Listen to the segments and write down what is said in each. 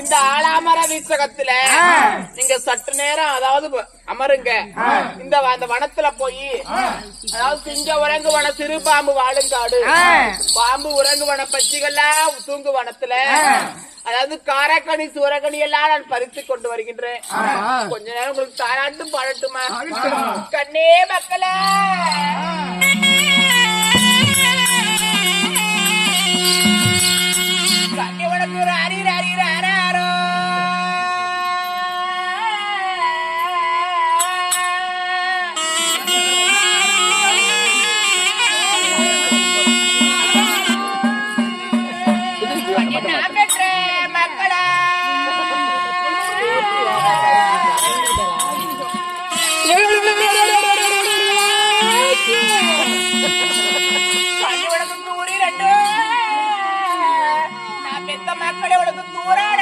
இந்த ஆலாமர வீச்சகத்துல நீங்க சற்று நேரம் அதாவது அமருங்க. இந்த அந்த வனத்துல போய் அதாவது சிங்க உறங்கு வன சிறு பாம்பு வாழுங்காடு. பாம்பு உறங்கு வன பச்சிகள்லாம் தூங்கு வனத்துல. அதாவது காரக்கனி சூரகனி எல்லாம் நான் பறித்து கொண்டு வருகின்றேன். கொஞ்ச நேரம் உங்களுக்கு தாராட்டும் பாடட்டுமா? கண்ணே மக்களே. கண்ணி உனக்கு தூரி ரெண்டு நான் பெத்த மக்களை உனக்கு தூராட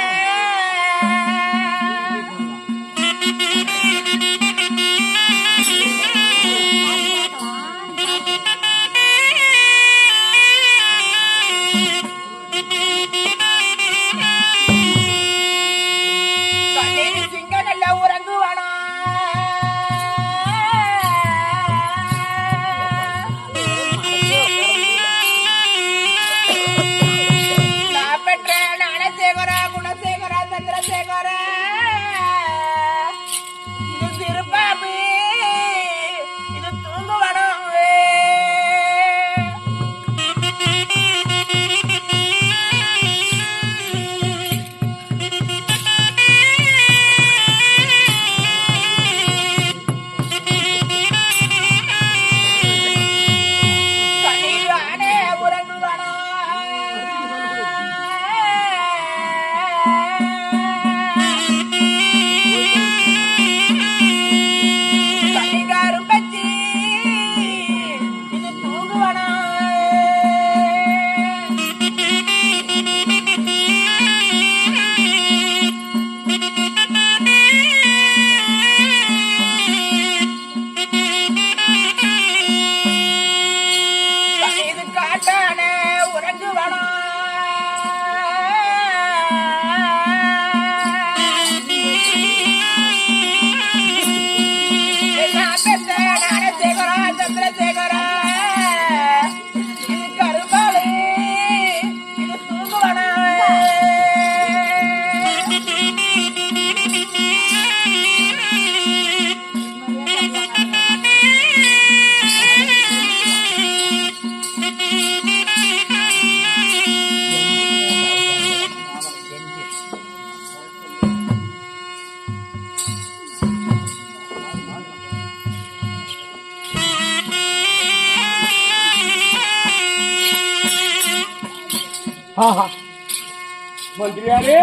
மந்திரியாரே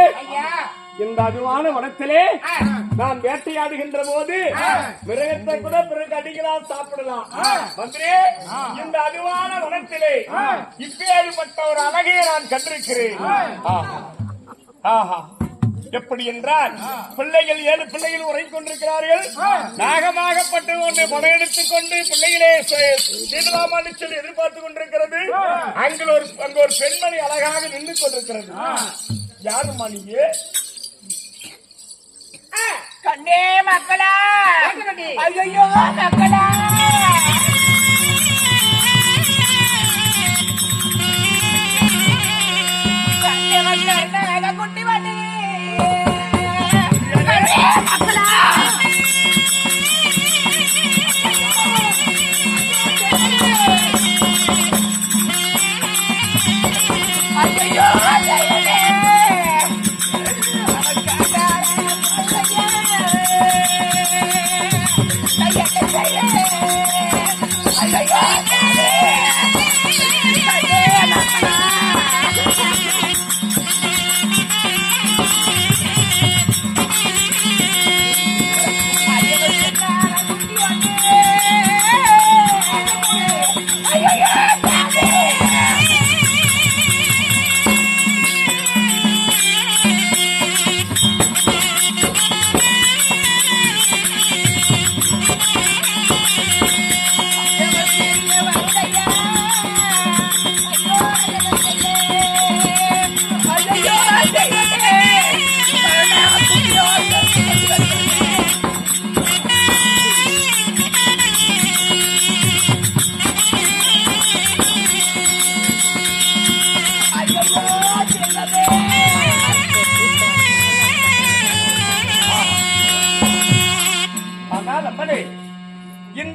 இந்த அதுவான வனத்திலே. நான் வேட்டையாடுகின்ற போது மிருகத்தை கூட பிறகு அடிக்கலாம் சாப்பிடலாம். மந்திரி இந்த அதுவான வனத்திலே இப்பேற்பட்ட ஒரு அழகையை நான் கண்டிருக்கிறேன். ஆஹா. ஆஹா. எப்படி என்றால் பிள்ளைகள் ஏழு பிள்ளைகள் உரை கொண்டிருக்கிறார்கள் நாகமாகப்பட்டு ஒன்று படையெடுத்துக் கொண்டு பிள்ளைகளே சீதராமான்னு சொல்லி எதிர்பார்த்து கொண்டிருக்கிறது. அங்கே ஒரு அங்க ஒரு பெண்மணி அழகாக நின்று கொண்டிருக்கிறது. யாருமா நீங்க? கண்ணே மக்களா. ஐயோ மக்களா.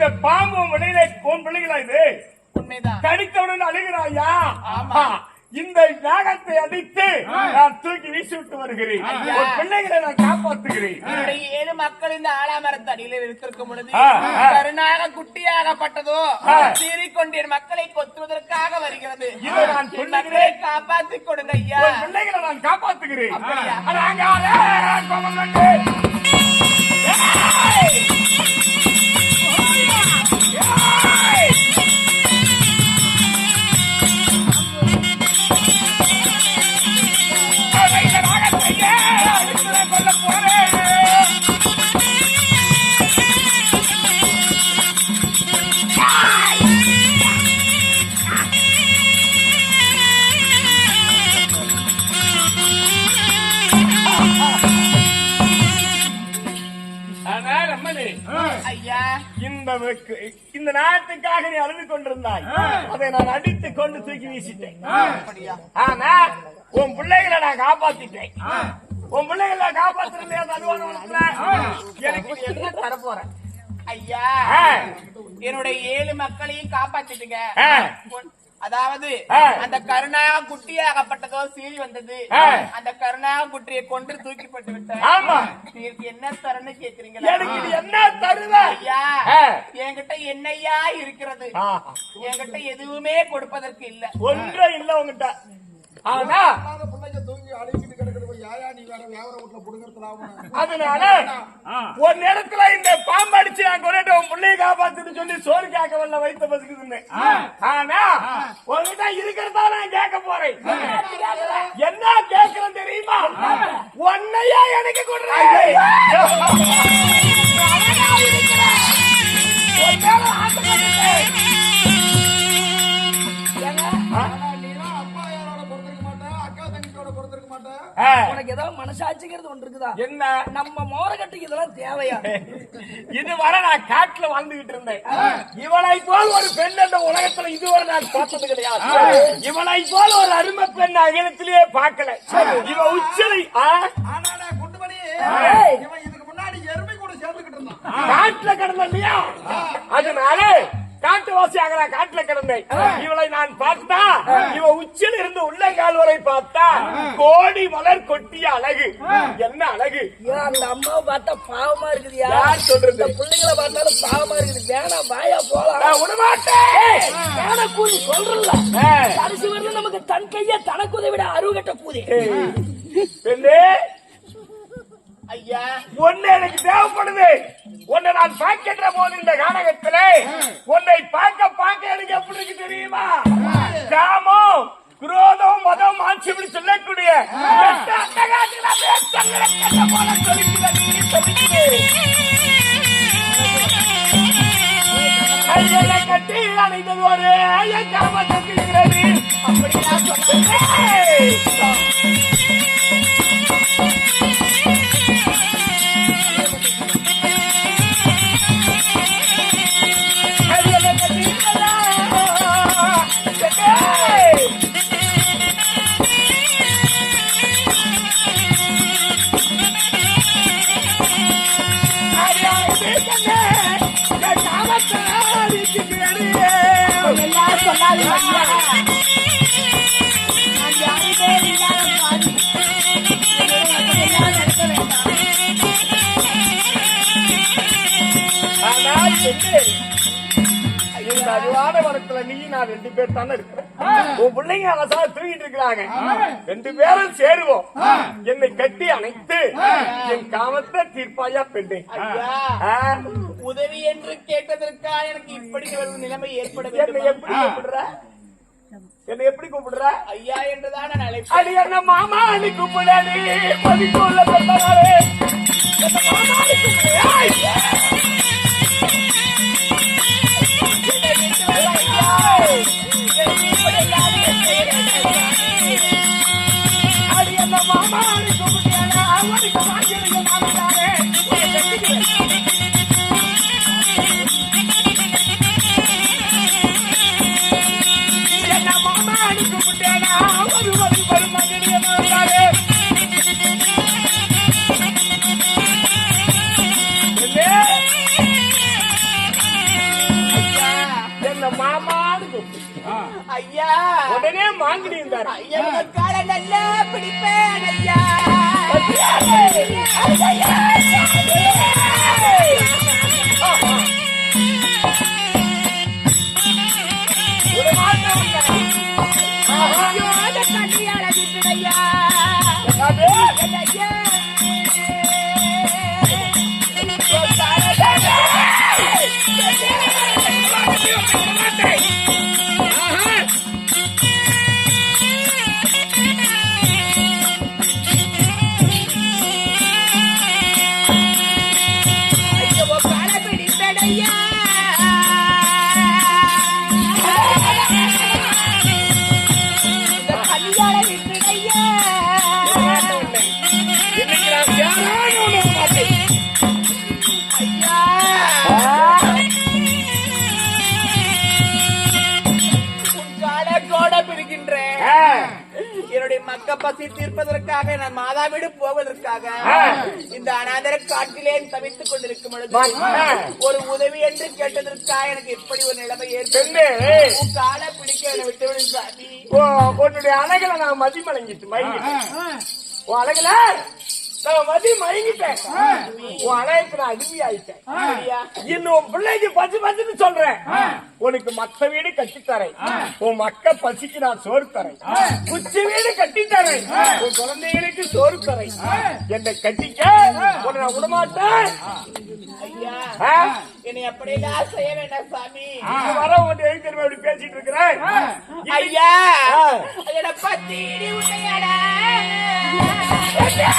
இந்த பாம்பு விடையில உன் பிள்ளைகளா இது. உண்மைதான். கடித்தவுடன் அழுகிறாயா? ஆமா. இந்த நாகத்தை அடித்து நான் தூக்கி வீசி விட்டு வருகிறேன் பிள்ளைகளை நான் காப்பாற்றுகிறேன். ஏழு மக்கள் இந்த ஆலாமரத்து அடியில இருந்திருக்கும் பொழுது. கருணாக குட்டியாகப்பட்டதோ ஆ. சீறிக்கொண்டு என் மக்களை கொத்துவதற்காக வருகிறது. இதை நான் மக்களை. காப்பாற்றிக் கொடுங்க ஐயா. பிள்ளைகளை நான் காப்பாற்றுகிறேன். நீ அழுது கொண்டிருந்தாய் அதை நான் அடித்து கொண்டு தூக்கி வீசிட்டேன். அப்படியா? ஆனா உன் பிள்ளைகளை நான் காப்பாத்திட்டேன். உன் பிள்ளைகளை. எனக்கு என்ன தர போறேன் ஐயா. என்னுடைய ஏழு மக்களையும் காப்பாத்திட்டுங்க. அதாவது. அந்த கருணாக குட்டியாகப்பட்டதோ சீறி வந்தது. அந்த கருணாக குட்டியை கொண்டு தூக்கி போட்டு விட்டேன். என்ன தரன்னு கேக்குறீங்களா? எனக்கு என்ன. என்கிட்ட என்னையா இருக்கிறது. என்கிட்ட எதுவுமே கொடுப்பதற்கு இல்ல. ஒன்றும் இல்ல உங்ககிட்ட ஆனா பிள்ளைங்க தூங்கி அழுகிட்டு கிடக்குது போய் யாயா நீ வேற வேவர வீட்டுல புடுங்கறதுல ஆகணும் அதனால ஒரு நேரத்துல இந்த பாம்பு அடிச்சு நான் கொண்டு உன் பிள்ளைய காப்பாத்துன்னு சொல்லி சோறு கேட்க வரல வயிற்று பசுக்குதுன்னு. ஆனா உங்ககிட்ட இருக்கிறதா நான் கேட்க போறேன். என்ன கேட்கிறேன் தெரியுமா? உன்னையா எனக்கு கொடுறேன். மனசாட்சிங்கிறது ஒன்று இருக்குதா? என்ன? நம்ம மோரகட்டுக்கு இதெல்லாம் தேவையா? இதுவரை நான் காட்டுல வாழ்ந்துகிட்டு இருந்தேன். இவளை போல் ஒரு பெண் இந்த உலகத்துல இதுவரை நான் பார்த்தது கிடையாது. இவளை போல் ஒரு அருமை பெண் அகிலத்திலேயே பார்க்கல. இவ உச்சலை குண்டுமணி இவன் இதுக்கு முன்னாடி எருமை கூட சேர்ந்துகிட்டு இருந்தான். காட்டுல கிடந்த இல்லையா? அதனால காட்டுவாசியாக நான் காட்டுல கிடந்தேன். இவளை நான் பார்த்தா இவ உச்சில இருந்து உள்ளங்கால் வரை பார்த்தா கோடி மலர் கொட்டிய அழகு. என்ன அழகு? அந்த அம்மாவை பார்த்தா பாவமா இருக்குதுயா யார் சொல்றது? பிள்ளைங்களை பார்த்தாலும் பாவமா இருக்குது. வேணாம் வாயா போலாம். விடமாட்டேன் கூலி சொல்றல. கடைசி வரல நமக்கு தன் கைய தனக்கு உதவிட அருகட்ட கூதி பெண்ணே ஐயா. ஒண்ணு எனக்கு தேவைப்படுது. உன்னை நான் பார்க்கின்ற போது இந்த காலகத்தில் உன்னை பார்க்க பார்க்க எனக்கு எப்படி இருக்கு தெரியுமா? காமம் குரோதம் மதம் ஆட்சி இப்படி சொல்லக்கூடிய போல சொல்லிக்கிறது, கட்டி அணைந்தது ஒரு என் காமம் இருக்கிறது. இந்த அறிவான நீ நான் ரெண்டு பேர் தானே இருக்கிறேன். உன் பிள்ளைங்க அலசா தூங்கிட்டு இருக்கிறாங்க. ரெண்டு பேரும் சேருவோம். என்னை கட்டி அணைத்து என் காமத்தை தீர்ப்பாயா பெண்ணே உதவி என்று கேட்டதற்காக எனக்கு இப்படி ஒரு நிலைமை ஏற்பட என்னை வேண்டும்? எப்படி கூப்பிடுற? என்னை எப்படி கூப்பிடுற? ஐயா என்றுதான் நான் அழைப்பேன். அடி என்ன மாமா அடி. கூப்பிடாடி மதிக்குள்ள பெருமாளே என்ன மாமா அடி கூப்பிடு. ஐயா உங்க காலை நல்லா பிடிப்பேன் ஐயா. ஐயோ, அந்த பிடிப்பேன் மக்க பசி தீர்ப்பதற்காக நான் மாதாவீடு போவதற்காக. இந்த அனாதர காட்டிலே தவித்துக் கொண்டிருக்கும் பொழுது. ஒரு உதவி என்று கேட்டதற்காக எனக்கு இப்படி ஒரு நிலைமை ஏற்பட்டு காலை பிடிக்க என்னை விட்டு விடு சாமி. உன் உன்னுடைய அழகுல நான் மதி மலங்கிட்டு மயங்கிட்டேன் உன் அழகுல நான் மதி மயங்கிட்டேன். உன் அழகுக்கு நான் அடிமை ஆயிட்டேன் இன்னும் பிள்ளைக்கு பசி பசின்னு சொல்றேன். உனக்கு மத்த வீடு கட்டி தரேன் உன் மக்க பசிக்கு நான் சோறு தரேன். குச்சி வீடு கட்டி தரேன் உன் குழந்தைகளுக்கு சோறு தரேன். என்னை கட்டிக்க உன்னை நான் விடமாட்டேன்? என்னை அப்படியெல்லாம் செய்ய வேண்டாம் சாமி வர உன்னை எழுதி இப்படி பேசிட்டு இருக்கிறேன் ஐயா ஆ. என்னோட பத்தி உண்மையாடா ஐயா